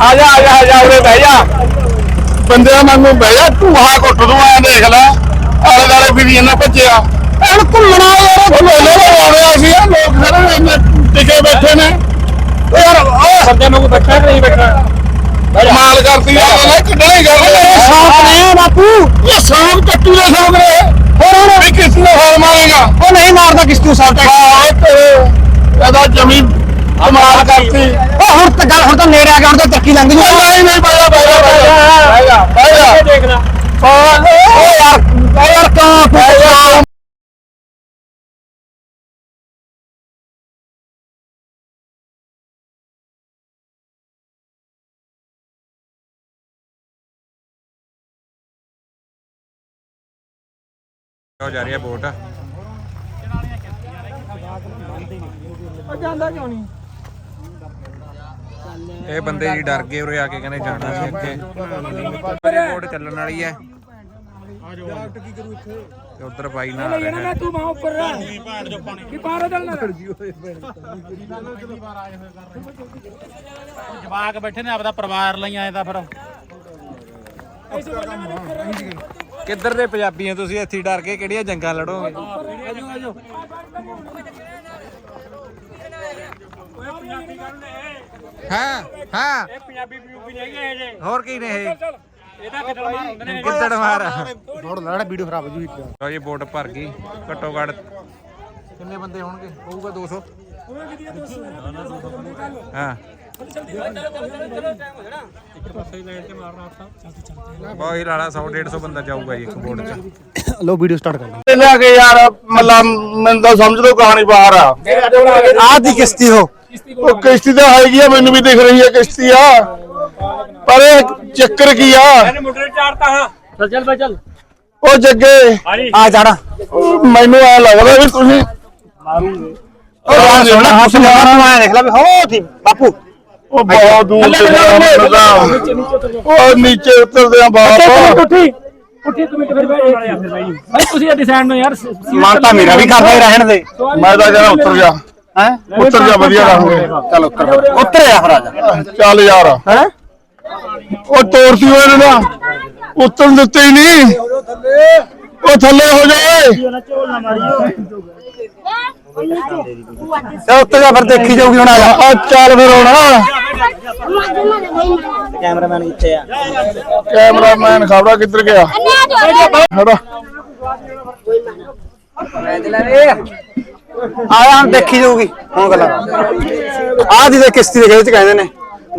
ਆ ਜਾ ਆ ਜਾ ਆ ਜਾ ਉਰੇ ਬਹਿ ਜਾ। ਬੰਦਿਆਂ ਵਾਂਗੂ ਬਹਿ ਜਾ ਆਹ ਕੁੱਟ ਦੂੰ ਆ ਦੇਖ ਲੈ। ਆਲੇ ਦਾਲੇ ਫਿਰੀ ਇਹਨਾਂ ਭੱਜਿਆ। ਹੁਣ ਘੁੰਮਣਾ ਯਾਰ ਦਾ ਆਉਣਿਆ ਸੀ ਇਹ ਲੋਕ ਸਾਰੇ ਇੰਨੇ ਟਿਕੇ ਬੈਠੇ ਨੇ। ਯਾਰ ਉਹ ਬੰਦੇ ਨੂੰ ਬੈਠਾ ਨਹੀਂ ਬੈਠਾ? ਕਮਾਲ ਕਰਦੀ ਆ ਲੈ ਕਿੱਡਣੇ ਗੱਲ ਸ਼ੌਕ ਨੇ ਬਾਪੂ। ਇਹ ਸ਼ੌਕ ਟੱਟੂ ਦਾ ਸ਼ੌਕ ਨੇ। ਹੋਰ ਹੁਣ? ਵੀ ਕਿਸ ਨੂੰ ਹਾਲ ਮਾਰੇਗਾ? ਉਹ ਨਹੀਂ ਮਾਰਦਾ ਕਿਸ ਨੂੰ ਸਾਲ ਆਹ ਤੇਰੇ ਇਹਦਾ ਜਮੀ ਕਮਾਲ ਕਰਤੀ। ਉਹ ਹੁਣ ਤਾਂ ਗੱਲ ਹੁਣ ਤਾਂ ਨੇੜੇ ਆ ਗਿਆ ਹੁਣ ਤਾਂ ਤਰੱਕੀ ਲੰਘ ਜੂ ਨਹੀਂ ਨਹੀਂ ਬਾਇਆ ਬਾਇਆ ਬਾਇਆ ਬਾਇਆ ਦੇਖਣਾ ਓ ਯਾਰ ਯਾਰ ਕਾ ਹੋ ਜਾ। ਰਹੀ ਹੈ ਬੋਟ ਜਾਂਦਾ ਕਿਉਂ ਨਹੀਂ? ਇਹ ਬੰਦੇ ਜੀ ਡਰ ਗਏ ਉਰੇ ਆ ਕੇ ਕਹਿੰਦੇ ਜਾਣਾ ਸੀ ਅੱਗੇ ਬੋਟ ਚੱਲਣ ਵਾਲੀ ਹੈ। ਤੇ ਉਧਰ ਬਾਈ ਨਾਲ ਆ ਰਿਹਾ ਤੂੰ ਮਾਂ ਉੱਪਰ ਰਹਿ। ਕੀ ਪਾਰੋ ਚੱਲਣਾ? ਜਵਾਕ ਬੈਠੇ ਨੇ ਆਪਦਾ ਪਰਿਵਾਰ ਲਈ ਆਏ ਤਾਂ ਫਿਰ। ਕਿੱਧਰ ਦੇ ਪੰਜਾਬੀ ਆ ਤੁਸੀਂ? ਇੱਥੇ ਡਰ ਕੇ ਕਿਹੜੀਆਂ ਜੰਗਾਂ ਲੜੋਗੇ? ਹਾਂ ਹਾਂ ਪੰਜਾਬੀ ਪੰਜਾਬੀ ਨਹੀਂ ਹੈ ਜੇ ਹੋਰ ਕੀ ਨੇ ਇਹ ਇਹਦਾ ਕਿੱਦਾਂ ਮਾਰ ਹੁੰਦੇ ਨੇ ਕਿੱਦੜ ਮਾਰ ਥੋੜਾ ਲੜਾ ਵੀਡੀਓ ਖਰਾਬ ਹੋ ਜੂ ਲਓ ਜੀ ਬੋਟ ਭਰ ਗਈ ਘੱਟੋ ਘੱਟ ਕਿੰਨੇ ਬੰਦੇ ਹੋਣਗੇ ਹੋਊਗਾ 200 ਹਾਂ ਹੀ ਲਾਲਾ 100 150 ਬੰਦਾ ਜਾਊਗਾ ਜੀ ਇੱਕ ਬੋਟ 'ਚ ਲੋ ਵੀਡੀਓ ਸਟਾਰਟ ਕਰ ਤੇ ਲਿਆ ਕੇ ਯਾਰ ਮੱਲਾ ਮੈਨੂੰ ਤਾਂ ਸਮਝ ਲਓ ਕਹਾਣੀ ਬਾਹਰ ਆ ਆਹ ਦੀ ਕਿਸ਼ਤੀ ਹੋ ਉਹ ਕਿਸ਼ਤੀ ਤਾਂ ਹੈਗੀ ਆ ਮੈਨੂੰ ਵੀ ਦਿਖ ਰਹੀ ਹੈ ਕਿਸ਼ਤੀ ਆ। ਪਰ ਇਹ ਚੱਕਰ ਕੀ ਆ? ਚਾੜਤਾ ਹਾਂ। ਚੱਲ ਚੱਲ ਬਈ ਚੱਲ। ਉਹ ਜੱਗੇ ਆ ਜਾਣਾ। ਉਹ ਮੈਨੂੰ ਐ ਲੱਗਦਾ ਵੀ ਤੁਸੀਂ ਉਹ ਰਾਹ ਸੋਣਾ ਦੇਣਾ ਹੱਥ ਮਾਰਨਾ ਮੈਂ ਦੇਖ ਲਾ ਵੀ ਹੋ ਥੀ ਬਾਪੂ। ਉਹ ਬਹੁਤ ਦੂਰ ਤੇ ਜਾਣਾ ਉਹ ਨੀਚੇ ਉਤਰਦੇ ਆ ਬਾਪ। ਉੱਠੀ ਉੱਠੀ ਤੂੰ ਮਿੰਟ ਫਿਰ ਬਈ। ਭਾਈ ਤੁਸੀਂ ਇਹ ਡਿਸਾਈਡ ਨੂੰ ਯਾਰ ਮਨ ਤਾਂ ਮੇਰਾ ਵੀ ਕਰਦਾ ਹੀ ਰਹਿਣ ਦੇ। ਮੈਂ ਤਾਂ ਕਹਿੰਦਾ ਉੱਤਰ ਜਾ। ਹੈ? ਉੱਤਰ ਜਾ ਵਧੀਆ ਰਹੋਗੇ ਚੱਲ ਉੱਤਰ ਉੱਤਰ ਆ ਫਿਰ ਆ ਜਾ ਚੱਲ ਯਾਰ। ਹੈ? ਉਹ ਤੋੜਤੀ ਹੋਏ ਨੇ ਨਾ। ਉੱਤਰ ਦਿੱਤੇ ਹੀ ਨਹੀਂ। ਉਹ ਥੱਲੇ ਹੋ ਜਾਏ ਤੇ ਉੱਤਰ ਜਾ ਫਿਰ ਦੇਖੀ ਜਾਊਗੀ ਹੁਣ ਆ ਜਾ। ਆ ਚੱਲ ਫਿਰ ਹੁਣ। ਕੈਮਰਾਮੈਨ ਕਿੱਥੇ ਆ? ਕੈਮਰਾਮੈਨ ਖਬਰਾ ਕਿੱਧਰ ਗਿਆ? ਖੜਾ। ਆ ਹੁਣ ਦੇਖੀ ਜਾਊਗੀ ਹੁਣ ਗੱਲ। ਆ ਦੀ ਦੇ ਕਿਸ਼ਤੀ ਦੇ ਵਿੱਚ ਕਹਿੰਦੇ ਨੇ।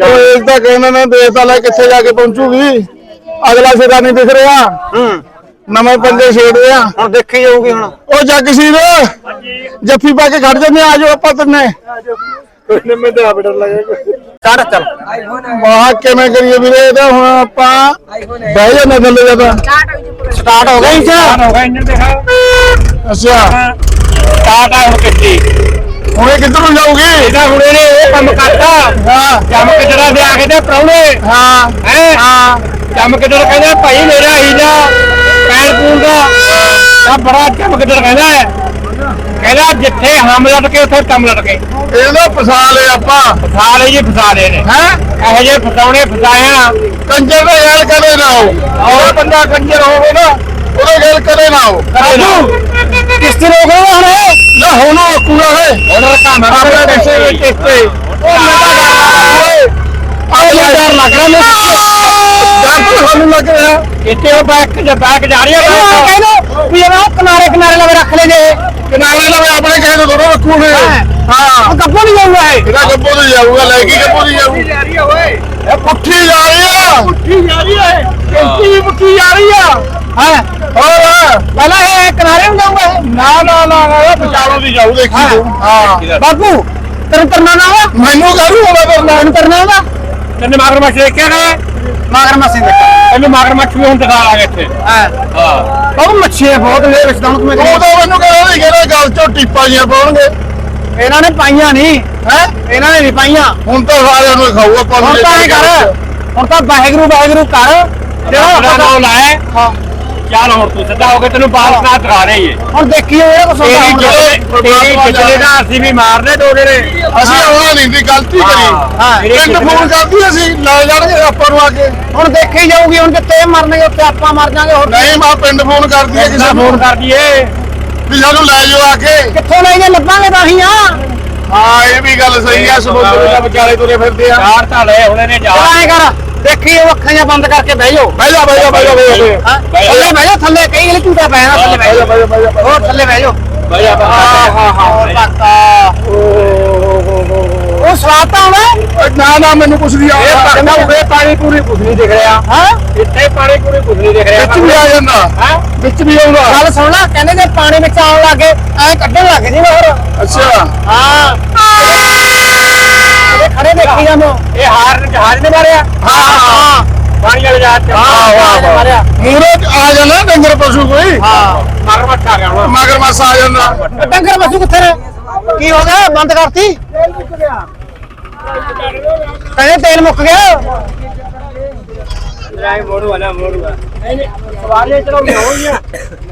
ਉਹ ਇਸ ਦਾ ਕਹਿੰਦੇ ਨੇ ਤਾਂ ਲੈ ਕਿੱਥੇ ਜਾ ਕੇ ਪਹੁੰਚੂਗੀ। ਅਗਲਾ ਸਿਰਾ ਨਹੀਂ ਦਿਖ ਰਿਹਾ। ਹੂੰ। ਨਵੇਂ ਪੰਜੇ ਛੇੜਦੇ ਆ ਹੁਣ ਦੇਖੀ ਜਾਊਗੀ ਹੁਣ। ਉਹ ਜੱਗ ਸੀਰ ਜੱਫੀ ਪਾ ਕੇ ਖੜ ਜਾਂਦੇ ਆ ਜਾਓ ਆਪਾਂ ਤਿੰਨੇ। ਨਿੰਮੇ ਤੇ ਆਪ ਡਰ ਲੱਗੇਗਾ ਚੱਲ ਚੱਲ। ਵਾਹ ਕਿਵੇਂ ਕਰੀਏ ਵੀਰੇ ਇਹਦਾ ਹੁਣ ਆਪਾਂ ਬਹਿ ਜਾਂਦੇ ਥੱਲੇ ਜਦੋਂ ਸਟਾਰਟ ਹੋ ਗਈ ਜੀ ਹੋ ਗਿਆ ਇੰਜਨ ਦੇਖਾ। ਅੱਛਾ। ਸਟਾਰਟ ਆ ਹੁਣ ਕਿੱਤੀ ਹੁਣ ਇਹ ਕਿੱਧਰ ਨੂੰ ਜਾਊਗੀ? ਇਹਦਾ ਹੁਣ ਇਹਨੇ ਇਹ ਕੰਮ ਕਰਤਾ। ਹਾਂ। ਜੰਮ ਕਿਦੜਾ ਦੇ ਆ ਕੇ ਤੇ ਪ੍ਰਾਹੁਣੇ ਹਾਂ। ਹੈ? ਹਾਂ। ਜੰਮ ਕਿਦੜ ਕਹਿੰਦਾ ਭਾਈ ਮੇਰਾ ਹੀ ਜਾ। ਪੈਰ ਪੂਲ ਦਾ। ਤਾਂ ਬੜਾ ਜੰਮ ਕਹਿੰਦਾ ਹੈ। ਕਹਿੰਦਾ ਜਿੱਥੇ ਹਮ ਲਟਕੇ ਉੱਥੇ ਤਮ ਲਟਕੇ। ਇਹਦਾ ਫਸਾ ਲਏ ਆਪਾਂ। ਫਸਾ ਲਏ ਜੀ ਫਸਾ ਲਏ ਨੇ। ਹੈ? ਇਹੋ ਜਿਹੇ ਫਸਾਉਣੇ ਫਸਾਇਆ। ਕੰਜਰ ਦਾ ਯਾਰ ਕਦੇ ਨਾ ਹੋ ਔਰ ਬੰਦਾ ਕੰਜਰ ਹੋਵੇ ਨਾ। ਉਹਦੇ ਗੱਲ ਕਦੇ ਨਾ ਹੋ ਕਿਸ ਤੇ ਰੋਕ ਰਿਹਾ ਹੁਣ ਨਾ ਹੁਣ ਉਹ ਕੂੜਾ ਹੈ ਉਹਨਾਂ ਦਾ ਕੰਮ ਆਪਣੇ ਕਿਸੇ ਵਿੱਚ ਕਿਸ ਤੇ? ਉਹ ਮੇਰਾ ਡਰ ਲੱਗ ਰਿਹਾ ਮੈਨੂੰ। ਡਰ ਤਾਂ ਸਾਨੂੰ ਲੱਗ ਰਿਹਾ। ਇੱਥੇ ਉਹ ਬੈਕ ਜ ਬੈਕ ਜਾ ਰਹੀ ਹੈ ਕਹਿੰਦੇ ਵੀ ਇਹ ਕਿਨਾਰੇ ਕਿਨਾਰੇ ਲਵੇ ਰੱਖ ਲੈ ਜੇ ਕਿਨਾਰੇ ਲਵੇ ਆਪਣੇ ਕਿਸੇ ਤੋਂ ਥੋੜਾ ਰੱਖੂਗੇ। ਹਾਂ। ਗੱਪੋ ਨਹੀਂ ਜਾਊਗਾ ਇਹ। ਇਹਦਾ ਗੱਬੋ ਤੋਂ ਜਾਊਗਾ ਲੈ ਕੇ ਗੱਬੋ ਤੋਂ ਜਾਊ। ਜਾ ਰਹੀ ਹੈ ਓਏ। ਇਹ ਪੁੱਠੀ ਜਾ ਰਹੀ ਆ। ਉੱਠੀ ਜਾ ਰਹੀ ਹੈ। ਕਿੰਨੀ ਉੱਠੀ ਜਾ ਰਹੀ ਆ। ਹੈ। ਹੋਰ ਪਹਿਲਾਂ ਇਹ ਕਿਨਾਰੇ ਨੂੰ ਜਾਊਗਾ ਇਹ। ਨਾ ਨਾ ਨਾ ਨਾ ਇਹ ਵਿਚਾਲੋਂ ਦੀ ਜਾਊ ਦੇਖੀ ਤੂੰ ਹਾਂ। ਬਾਪੂ ਤੈਨੂੰ ਕਰਨਾ ਨਾ ਵਾ। ਮੈਨੂੰ ਕਰੂ ਹੋਣਾ ਕਰਨਾ? ਤੈਨੂੰ ਕਰਨਾ ਵਾ। ਤੈਨੂੰ ਮਗਰਮੱਛ ਦੇਖਿਆ ਨਾ? ਮਾਗਰ ਮਸੀਂ ਦੇ ਤੈਨੂੰ ਮਗਰਮੱਛ ਵੀ ਹੁਣ ਦਿਖਾ ਲਾਂਗੇ ਇੱਥੇ। ਹਾਂ। ਬਾਬੂ ਮੱਛੀਆਂ ਬਹੁਤ ਨੇ ਵਿੱਚ ਦਾਉਣ ਤੁਮੇ ਉਹ ਤਾਂ ਮੈਨੂੰ ਕਹਿੰਦਾ ਨਹੀਂ ਕਹਿੰਦਾ ਗੱਲ ਚੋਂ ਟੀਪਾਂ ਜੀਆਂ ਪਾਉਣਗੇ। ਇਹਨਾਂ ਨੇ ਪਾਈਆਂ ਨਹੀਂ। ਹੈ? ਇਹਨਾਂ ਨੇ ਨਹੀਂ ਪਾਈਆਂ। ਹੁਣ ਤਾਂ ਸਾਰਿਆਂ ਨੂੰ ਖਾਊ ਆਪਾਂ ਨੂੰ ਹੁਣ ਤਾਂ ਕਰ। ਹੁਣ ਤਾਂ ਵਾਹਿਗੁਰੂ ਵਾਹਿਗੁਰੂ ਕਰ। ਜਿਹੜਾ ਨਾਮ ਲਾਇਆ। ਹਾਂ। ਚੱਲ ਹੁਣ ਤੂੰ ਸਿੱਧਾ ਹੋ ਕੇ ਤੈਨੂੰ ਬਾਲ ਨਾ ਦਿਖਾ ਰਹੀ ਏ ਹੁਣ ਦੇਖੀਏ ਇਹ ਕੁਛ ਤੇਰੀ ਹੁੰਦਾ। ਜਿਹੜੇ ਤੇਰੀ ਪਿਛਲੇ ਦਾ ਅਸੀਂ ਵੀ ਮਾਰਨੇ ਦੋ ਜਿਹੜੇ ਅਸੀਂ ਆਉਣਾ ਨਹੀਂ ਦੀ ਗਲਤੀ ਕਰੀ। ਹਾਂ, ਪਿੰਡ ਫੋਨ ਕਰਦੀ ਅਸੀਂ ਲੈ ਜਾਣਗੇ ਆਪਾਂ ਨੂੰ ਆ ਕੇ। ਹੁਣ ਦੇਖੀ ਜਾਊਗੀ ਹੁਣ ਜਿੱਥੇ ਇਹ ਮਰਨਗੇ ਉੱਥੇ ਆਪਾਂ ਮਰ ਜਾਾਂਗੇ ਹੋਰ ਨਹੀਂ ਮਾ ਪਿੰਡ ਫੋਨ ਕਰਦੀ ਹੈ ਕਿਸੇ ਨੂੰ। ਫੋਨ ਕਰ ਦਈਏ ਵੀ ਸਾਨੂੰ ਲੈ ਜਾਓ ਆ ਕੇ। ਕਿੱਥੋਂ ਲੈ ਕੇ ਲੱਭਾਂਗੇ ਤਾਂ ਅਸੀਂ ਆ ਹਾਂ ਇਹ ਵੀ ਗੱਲ ਸਹੀ ਆ ਸਮੁੰਦਰ ਦੇ ਵਿਚਾਲੇ ਤੁਰੇ ਫਿਰਦੇ ਆ। ਚਾਰ ਤਾਂ ਲਏ ਹੁਣੇ ਨੇ ਜਾ। ਐ ਕਰ। ਦੇਖੀ ਉਹ ਅੱਖਾਂ ਜਿਹਾ ਬੰਦ ਕਰਕੇ ਬਹਿ ਜਾਓ। ਬਹਿ ਜਾ ਬਹਿ ਜਾ ਬਹਿ ਜਾ ਬਹਿ ਜਾ ਹਾਂ ਥੱਲੇ ਬਹਿ ਜਾਓ ਥੱਲੇ ਕਈ ਗਲੀ ਝੂਟਾ ਪੈਣਾ ਥੱਲੇ ਬਹਿ ਜਾਓ। ਬਹਿ ਜਾ ਬਹਿ ਜਾ ਹੋਰ ਥੱਲੇ ਬਹਿ ਜਾਓ। ਬਈ ਆਪਾਂ ਹਾਂ ਹਾਂ ਹੋਰ ਭਗਤਾ ਉਹ ਸਵਾਦ ਤਾਂ ਆਉਣਾ ਓਏ ਨਾ ਨਾ ਮੈਨੂੰ ਕੁਛ ਨਹੀਂ ਇਹ ਆਉਂਦਾ ਪਰਨਾ ਉਰੇ ਪਾਣੀ ਪੂਰੀ ਕੁਝ ਨਹੀਂ ਦਿਖ ਰਿਹਾ। ਹਾਂ? ਇੱਥੇ ਪਾਣੀ ਪੂਰੀ ਕੁਝ ਨਹੀਂ ਦਿਖ ਰਿਹਾ। ਵਿੱਚ ਵੀ ਆ ਜਾਂਦਾ। ਹਾਂ? ਵਿੱਚ ਵੀ ਆਉਂਦਾ। ਗੱਲ ਸੁਣ ਲੈ ਕਹਿੰਦੇ ਜੇ ਪਾਣੀ ਵਿੱਚ ਆਉਣ ਲੱਗੇ ਐ ਕੱਢਣ ਲੱਗ ਜੀ ਹੋਰ। ਅੱਛਾ। ਹਾਂ। ਇਹ ਖੜੇ ਦੇਖੀ ਜਾਮੋ ਇਹ ਹਾਰ ਜਹਾਜ਼ ਨੇ ਮਾਰਿਆ? ਹਾਂ। ਹਾਂ ਪਾਣੀ ਵਾਲੇ ਜਹਾਜ਼ ਹਾਂ ਵਾਹ ਵਾਹ। ਮਾਰਿਆ। ਮੂਰੇ ਆ ਜਾਂਦਾ ਡੰਗਰ ਪਸ਼ੂ ਕੋਈ? ਹਾਂ ਮਰ ਮੱਠ ਆ ਗਿਆ ਹੁਣ। ਮਗਰ ਮਸ ਆ ਜਾਂਦਾ। ਡੰਗਰ ਪਸ਼ੂ ਕਿੱਥੇ ਨੇ? ਕੀ ਹੋ ਗਿਆ? ਬੰਦ ਕਰਤੀ? ਕਹਿੰਦੇ ਤੇਲ ਮੁੱਕ ਗਿਆ? ਸਵਾਰੀਆਂ ਚੜਾਉਣੀਆਂ ਹੋਈਆਂ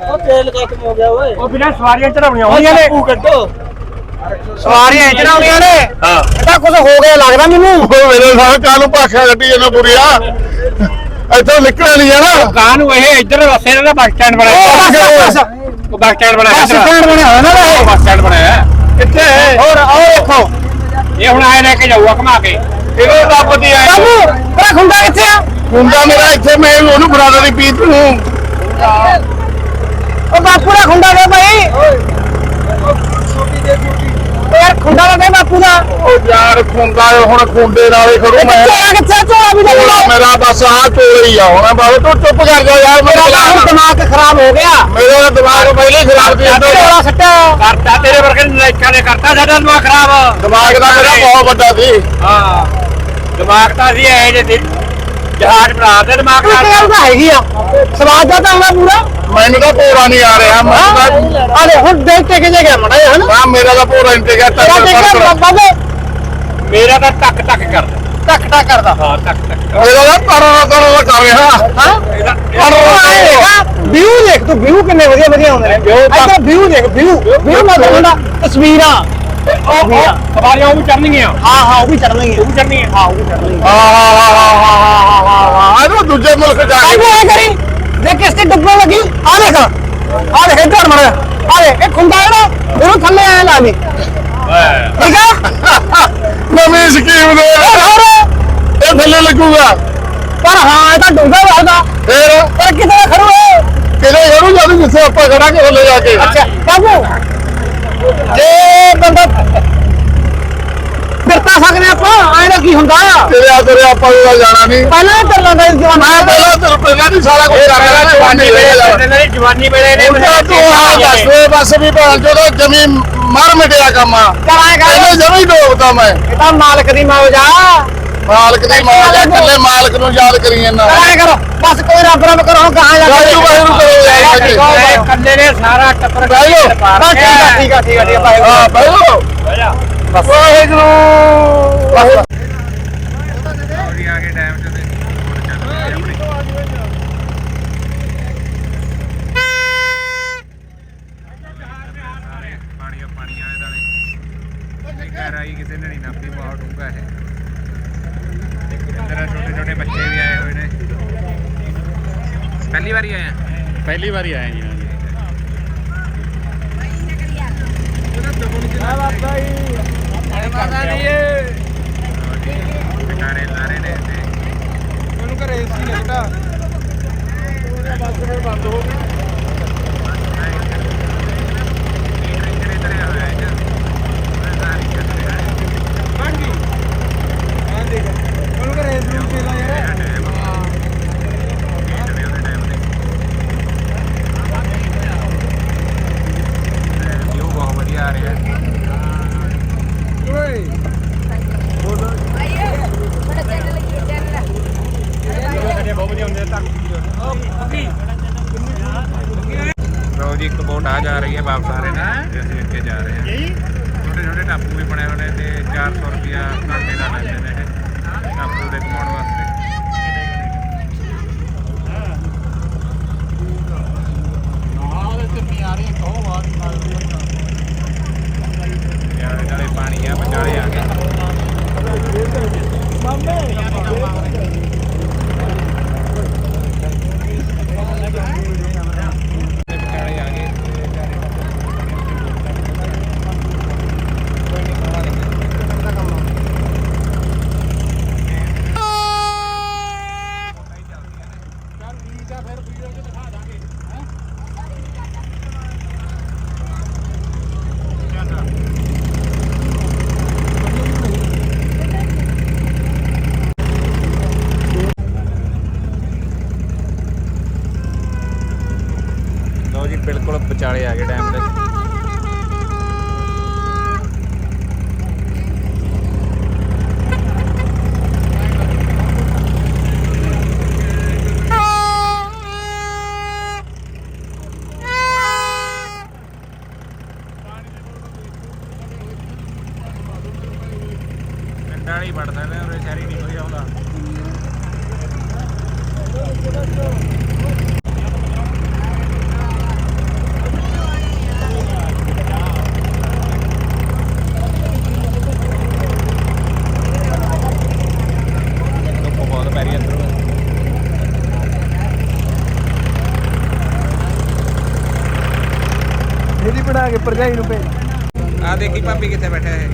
ਉਹ ਤੇਲ ਖਤਮ ਹੋ ਗਿਆ ਓਏ। ਉਹ ਬਿਨਾਂ ਸਵਾਰੀਆਂ ਚੜਾਉਣੀਆਂ ਹੋਈਆਂ ਨੇ। ਕੱਢੋ। ਸਵਾਰੀਆਂ ਚੜਾਉਣੀਆਂ ਨੇ ਹਾਂ। ਇਹਦਾ ਕੁਝ ਹੋ ਗਿਆ ਲੱਗਦਾ ਮੈਨੂੰ। ਉਹ ਮੇਰੇ ਸਾਹ ਕਾਨੂੰ ਭਾਖਿਆ ਗੱਡੀ ਇਹਨਾਂ ਬੁਰੀਆ ਇੱਥੋਂ ਨਿਕਲਿਆ ਨਹੀਂ ਜਾਣਾ। ਕਾਂ ਨੂੰ ਇਹ ਇੱਧਰ ਵਸੇ ਇਹਨਾਂ ਦਾ ਬੱਸ ਸਟੈਂਡ ਉਹ ਬਣਾਇਆ ਬਸ ਬਸ ਉਹ ਬੱਸ ਸਟੈਂਡ ਬਣਾਇਆ ਬੱਸ ਸਟੈਂਡ ਬਣਿਆ ਹੋਇਆ ਨਾ ਉਹ ਇਹ ਬੱਸ ਸਟੈਂਡ ਬਣਾਇਆ ਕਿੱਥੇ? ਹੋਰ ਆਓ ਦੇਖੋ। ਇਹ ਹੁਣ ਆਏ ਲੈ ਕੇ ਜਾਊਗਾ ਘੁਮਾ ਕੇ। ਇਹੋ ਰੱਬ ਦੀ ਆਏ। ਬਾਬੂ ਤੇਰਾ ਖੁੰਡਾ ਕਿੱਥੇ ਆ? ਹੁੰਦਾ ਮੇਰਾ ਇੱਥੇ ਮੈਂ ਉਹਨੂੰ ਫੜਾ ਦੇਣੀ ਪੀਤ ਨੂੰ। ਉਹ ਬਾਪੂ ਦਾ ਖੁੰਡਾ ਦੇ ਭਾਈ ਉਹ ਯਾਰ ਖੁੰਡਾ ਤਾਂ ਦੇ ਬਾਪੂ ਦਾ ਉਹ ਯਾਰ ਖੁੰਦਾ ਹੁਣ ਖੁੰਡੇ ਨਾਲੇ ਖੜੂ ਮੈਂ। ਝੋਲਾ ਕਿੱਥੇ ਆ? ਝੋਲਾ ਵੀ ਦੇ ਝੋਲਾ ਮੇਰਾ ਬਸ ਝੋਲਾ ਹੀ ਆ ਹੁਣ ਬਾਬੇ ਤੂੰ ਚੁੱਪ ਕਰ ਜਾ ਯਾਰ ਮੇਰਾ ਮੇਰਾ ਤਾਂ ਹੁਣ ਦਿਮਾਗ ਖਰਾਬ ਹੋ ਗਿਆ। ਮੇਰਾ ਤਾਂ ਦਿਮਾਗ ਪਹਿਲੇ ਹੀ ਖਰਾਬ ਸੀ ਇੱਧਰ ਝੋਲਾ ਸੱਟਾ ਕਰਤਾ ਤੇਰੇ ਵਰਗੇ ਨਾਇਕਾਂ ਨੇ ਕਰਤਾ ਸਾਡਾ ਦਿਮਾਗ ਖਰਾਬ। ਦਿਮਾਗ ਦਾ ਮੇਰਾ ਬਹੁਤ ਵੱਡਾ ਸੀ। ਹਾਂ ਦਿਮਾਗ ਤਾਂ ਸੀ ਐ ਜੇ ਜਹਾਜ਼ ਬਣਾ ਦੇ ਦਿਮਾਗ ਇੱਕ ਗੱਲ ਨਾਲ ਤਾਂ ਹੈਗੀ ਆ। ਸਵਾਦ ਦਾ ਤਾਂ ਆਉਂਦਾ ਪੂਰਾ। ਮੈਨੂੰ ਤਾਂ ਭੋਰਾ ਨਹੀਂ ਆ ਰਿਹਾ ਮੈਂ ਤਾਂ ਆਲੇ ਹੁਣ ਦੇਖ ਕੇ ਕਿਹਨੇ ਗਿਆ ਮੜਾ ਹਨ? ਹਾਂ ਮੇਰਾ ਤਾਂ ਭੋਰਾ ਨਹੀਂ ਟਿਕਿਆ ਤੇਰਾ ਟੱਕਰ ਦੇਖਿਆ ਪਰਸਰ ਮੇਰਾ ਤਾਂ ਟੱਕ ਟੱਕ ਕਰਦਾ। ਟਕ ਟਕ ਕਰਦਾ। ਹਾਂ ਟੱਕ ਟੱਕ ਮੇਰਾ ਤਾਂ ਤਰਾ ਤਰਾ ਕਰ ਰਿਹਾ। ਹਾਂ? ਇਹਦਾ ਵਿਊ ਦੇਖ ਤੂੰ ਵਿਊ ਕਿੰਨੇ ਵਧੀਆ ਵਧੀਆ ਆਉਂਦੇ ਨੇ। ਇੱਧਰ ਵਿਊ ਦੇਖ ਵਿਊ ਵਿਊ ਮੈਂ ਦੇਖਦਾ ਤਸਵੀਰਾਂ। ਸਵਾਰੀਆਂ ਉਹ ਵੀ ਚੜਨਗੀਆਂ ਹਾਂ ਹਾਂ ਉਹ ਵੀ ਚੜਨਗੀਆਂ ਉਹ ਵੀ ਚੜਨੀਆਂ ਹਾਂ ਉਹ ਵੀ ਚੜਨਗੀਆਂ ਹਾਂ ਹਾਂ ਹਾਂ ਹਾਂ ਹਾਂ ਹਾਂ ਹਾਂ ਇਹਨੂੰ ਦੂਜੇ ਮੁਲਕ ਜਾ ਕੇ ਐ ਕਰੀ। ਦੇਖ ਕਿਸ ਤੇ ਡੁੱਬਣ ਲੱਗੀ। ਆ ਦੇਖ। ਆ ਦੇਖ ਇੱਧਰ ਮੜ ਆ ਦੇਖ ਇਹ ਖੁੰਡਾ ਹੈ ਨਾ ਇਹਨੂੰ ਥੱਲੇ ਐ ਲਾ ਦੇ। ਨਵੀਂ ਸਕੀਮ ਦੇ ਇਹ ਥੱਲੇ ਲੱਗੂਗਾ। ਪਰ ਹਾਂ ਇਹ ਤਾਂ ਡੁੱਬਾ ਵਗਦਾ ਫੇਰ? ਪਰ ਕਿਤੇ ਖੜੂ ਹੈ ਕਿਹਦੇ ਜਰੂ ਜਦੋਂ ਜਿੱਥੇ ਆਪਾਂ ਖੜਾਂਗੇ ਥੱਲੇ ਜਾ ਕੇ। ਅੱਛਾ ਬਾਬੂ। ਜੇ ਬੰਦਾ ਫਿਰਤਾ ਸਕਦੇ ਆਪਾਂ? ਐਂ ਦਾ ਕੀ ਹੁੰਦਾ ਆ? ਤੇਰੇ ਆ ਤੇਰੇ ਆਪਾਂ ਨੂੰ ਜਾਣਾ ਨਹੀਂ। ਪਹਿਲਾਂ ਹੀ ਕਰ ਲਾਂਗਾ ਇਸ ਜਵਾਨ ਮੈਂ ਪਹਿਲਾਂ ਤੇ ਪਹਿਲਾਂ ਨਹੀਂ ਸਾਰਾ ਕੁਝ ਕਰ ਰਿਹਾ ਜਵਾਨੀ ਵੇਲੇ ਜਵਾਨੀ ਵੇਲੇ ਨੇ ਤੂੰ ਆ ਦੱਸ ਦੇ ਬਸ ਵੀ ਭਾਲ ਜਦੋਂ ਜਮੀ ਮਰ ਮਿਟਿਆ ਕੰਮ ਆ। ਕਰਾਂਗੇ ਕਰ। ਇਹਨੇ ਜਮੀ ਮੈਂ। ਇਹ ਤਾਂ ਮਾਲਕ ਦੀ ਮੌਜ ਆ। ਮਾਲਕ ਦੀ ਮਾਲ ਆ ਇਕੱਲੇ ਮਾਲਕ ਨੂੰ ਯਾਦ ਕਰੀ ਜਾਂਦਾ। ਕਰਾਂਗੇ ਕਰੋ। ਬਸ ਕੋਈ ਰੱਬ ਰੱਬ ਕਰੋ ਗਾਂ ਜਾ ਵਾਹਿਗੁਰੂ ਕਰੋ ਕੇ। ਕੱਲੇ ਨੇ ਸਾਰਾ ਟੱਪਰ। ਬਸ ਠੀਕ ਆ ਠੀਕ ਆ ਠੀਕ ਆ ਭਾਈ ਹਾਂ ਬੈਠੋ ਬਸ। ਵਾਹਿਗੁਰੂ। ਬਸ। ਆ ਕੇ ਤੇ ਦਾਲੇ ਘਰ ਆਈ ਕਿਸੇ ਨੇ ਨਹੀਂ ਨਾਪੀ ਬਹੁਤ ਡੂੰਘਾ ਇਹ ਇੱਧਰ ਛੋਟੇ ਛੋਟੇ ਬੱਚੇ ਵੀ ਆਏ ਹੋਏ ਨੇ ਪਹਿਲੀ ਵਾਰੀ ਆਏ ਆ। ਪਹਿਲੀ ਵਾਰੀ ਆਏ ਜੀ। ਟਿਕਾਰੇ ਲਾਰੇ ਨੇ ਤੇ ਮੈਨੂੰ ਘਰੇ ਸੀ ਲੱਗਦਾ ਹਾਂ ਦੇਖ ਮੈਨੂੰ ਘਰੇ ਸੀ ਚੇਲਾ ਯਾਰ। ਲਓ ਜੀ ਇੱਕ ਬੋਟ ਆ ਜਾ ਰਹੀ ਹੈ ਵਾਪਸ ਆ ਰਹੇ ਨੇ। ਅਸੀਂ ਅੱਗੇ ਜਾ ਰਹੇ ਹਾਂ ਛੋਟੇ ਛੋਟੇ ਟਾਪੂ ਵੀ ਬਣੇ ਹੋਏ ਤੇ 400 ਰੁਪਿਆ ਘੰਟੇ ਦਾ ਲੈਂਦੇ ਨੇ ਟਾਪੂ ਦੇ ਘੁਮਾਉਣ ਵਾਸਤੇ। ਪਾਣੀ ਆ ਵਿਚਾਲੇ ਆ ਗਏ। ਯਾਰ ਬੀਜ ਆ, ਫਿਰ ਵੀਡੀਓ 'ਚ ਦਿਖਾ ਦਾਂਗੇ ਲਓ ਜੀ, ਬਿਲਕੁਲ ਵਿਚਾਲੇ ਆ ਗਏ ਡੈਮ ਦੇ ਇਹਦੀ ਬਣਾ ਕੇ ਭਰਜਾਈ ਨੂੰ ਭੇਜ। ਆ ਦੇਖੀ ਭਾਬੀ ਕਿੱਥੇ ਬੈਠਾ ਹੈ